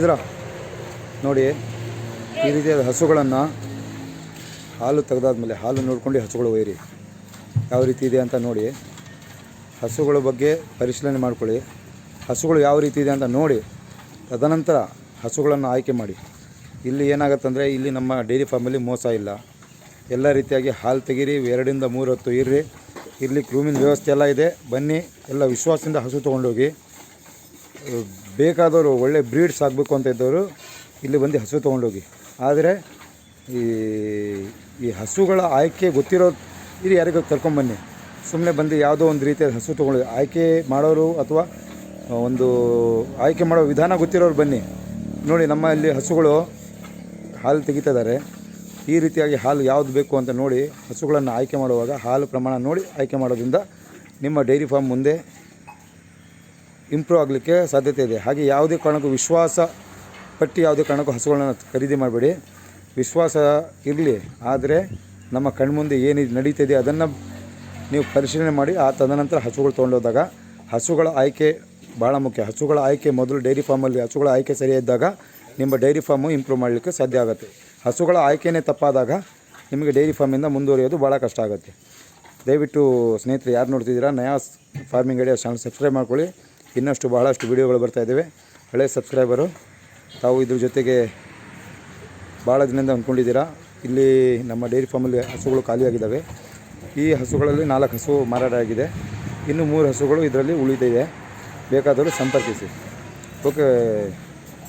ಇದ್ರ ನೋಡಿ, ಈ ರೀತಿಯಾದ ಹಸುಗಳನ್ನು ಹಾಲು ತೆಗೆದಾದ್ಮೇಲೆ ಹಾಲು ನೋಡ್ಕೊಂಡು ಹಸುಗಳು ಒಯ್ಯಿರಿ. ಯಾವ ರೀತಿ ಇದೆ ಅಂತ ನೋಡಿ. ಹಸುಗಳ ಬಗ್ಗೆ ಪರಿಶೀಲನೆ ಮಾಡ್ಕೊಳ್ಳಿ. ಹಸುಗಳು ಯಾವ ರೀತಿ ಇದೆ ಅಂತ ನೋಡಿ. ತದನಂತರ ಹಸುಗಳನ್ನು ಆಯ್ಕೆ ಮಾಡಿ. ಇಲ್ಲಿ ಏನಾಗುತ್ತಂದರೆ, ಇಲ್ಲಿ ನಮ್ಮ ಡೈರಿ ಫಾರ್ಮಲ್ಲಿ ಮೋಸ ಇಲ್ಲ. ಎಲ್ಲ ರೀತಿಯಾಗಿ ಹಾಲು ತೆಗೀರಿ, ಎರಡರಿಂದ ಮೂರು ಹೊತ್ತು ಇರ್ರಿ. ಇಲ್ಲಿ ಕ್ರೂಮಿನ ವ್ಯವಸ್ಥೆ ಎಲ್ಲ ಇದೆ. ಬನ್ನಿ, ಎಲ್ಲ ವಿಶ್ವಾಸದಿಂದ ಹಸು ತೊಗೊಂಡೋಗಿ. ಬೇಕಾದವರು ಒಳ್ಳೆ ಬ್ರೀಡ್ಸ್ ಆಗಬೇಕು ಅಂತ ಇದ್ದವರು ಇಲ್ಲಿ ಬಂದು ಹಸು ತೊಗೊಂಡೋಗಿ. ಆದರೆ ಈ ಈ ಹಸುಗಳ ಆಯ್ಕೆ ಗೊತ್ತಿರೋ ಇರಿ ಯಾರಿಗೂ ಕರ್ಕೊಂಬನ್ನಿ. ಸುಮ್ಮನೆ ಬಂದು ಯಾವುದೋ ಒಂದು ರೀತಿಯ ಹಸು ತೊಗೊಂಡು ಆಯ್ಕೆ ಮಾಡೋರು ಅಥವಾ ಒಂದು ಆಯ್ಕೆ ಮಾಡೋ ವಿಧಾನ ಗೊತ್ತಿರೋರು ಬನ್ನಿ. ನೋಡಿ, ನಮ್ಮ ಇಲ್ಲಿ ಹಸುಗಳು ಹಾಲು ತೆಗಿತಾಯಿದ್ದಾರೆ ಈ ರೀತಿಯಾಗಿ ಹಾಲು ಯಾವುದು ಬೇಕು ಅಂತ ನೋಡಿ, ಹಸುಗಳನ್ನು ಆಯ್ಕೆ ಮಾಡುವಾಗ ಹಾಲು ಪ್ರಮಾಣ ನೋಡಿ ಆಯ್ಕೆ ಮಾಡೋದ್ರಿಂದ ನಿಮ್ಮ ಡೈರಿ ಫಾರ್ಮ್ ಮುಂದೆ ಇಂಪ್ರೂವ್ ಆಗಲಿಕ್ಕೆ ಸಾಧ್ಯತೆ ಇದೆ. ಹಾಗೆ ಯಾವುದೇ ಕಾರಣಕ್ಕೂ ವಿಶ್ವಾಸ ಪಟ್ಟಿ ಯಾವುದೇ ಕಾರಣಕ್ಕೂ ಹಸುಗಳನ್ನ ಖರೀದಿ ಮಾಡಬೇಡಿ. ವಿಶ್ವಾಸ ಇರಲಿ, ಆದರೆ ನಮ್ಮ ಕಣ್ಮುಂದೆ ಏನು ನಡೀತಿದೆ ಅದನ್ನು ನೀವು ಪರಿಶೀಲನೆ ಮಾಡಿ, ಆ ತದನಂತರ ಹಸುಗಳು ತೊಗೊಂಡೋದಾಗ ಹಸುಗಳ ಆಯ್ಕೆ ಭಾಳ ಮುಖ್ಯ. ಹಸುಗಳ ಆಯ್ಕೆ ಮೊದಲು ಡೈರಿ ಫಾರ್ಮಲ್ಲಿ ಹಸುಗಳ ಆಯ್ಕೆ ಸರಿಯಾದಾಗ ನಿಮ್ಮ ಡೈರಿ ಫಾರ್ಮು ಇಂಪ್ರೂವ್ ಮಾಡಲಿಕ್ಕೆ ಸಾಧ್ಯ ಆಗುತ್ತೆ. ಹಸುಗಳ ಆಯ್ಕೆನೇ ತಪ್ಪಾದಾಗ ನಿಮಗೆ ಡೈರಿ ಫಾರ್ಮಿಂದ ಮುಂದುವರಿಯೋದು ಭಾಳ ಕಷ್ಟ ಆಗುತ್ತೆ. ದಯವಿಟ್ಟು ಸ್ನೇಹಿತರೆ, ಯಾರು ನೋಡ್ತಿದ್ದೀರಾ Nayaz farming idea channel subscribe ಮಾಡ್ಕೊಳ್ಳಿ. ಇನ್ನಷ್ಟು ಬಹಳಷ್ಟು ವಿಡಿಯೋಗಳು ಬರ್ತಾ ಇದ್ದಾವೆ. ಹಳೆ ಸಬ್ಸ್ಕ್ರೈಬರು, ತಾವು ಇದ್ರ ಜೊತೆಗೆ ಭಾಳ ದಿನದಿಂದ ಅಂದ್ಕೊಂಡಿದ್ದೀರಾ. ಇಲ್ಲಿ ನಮ್ಮ ಡೈರಿ ಫಾರ್ಮಲ್ಲಿ ಹಸುಗಳು ಖಾಲಿಯಾಗಿದ್ದಾವೆ. ಈ ಹಸುಗಳಲ್ಲಿ ನಾಲ್ಕು ಹಸು ಮಾರಾಟ ಆಗಿದೆ ಇನ್ನು ಮೂರು ಹಸುಗಳು ಇದರಲ್ಲಿ ಉಳಿದಿದೆ. ಬೇಕಾದರೂ ಸಂಪರ್ಕಿಸಿ. ಓಕೆ,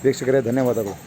ವೀಕ್ಷಕರೇ, ಧನ್ಯವಾದಗಳು.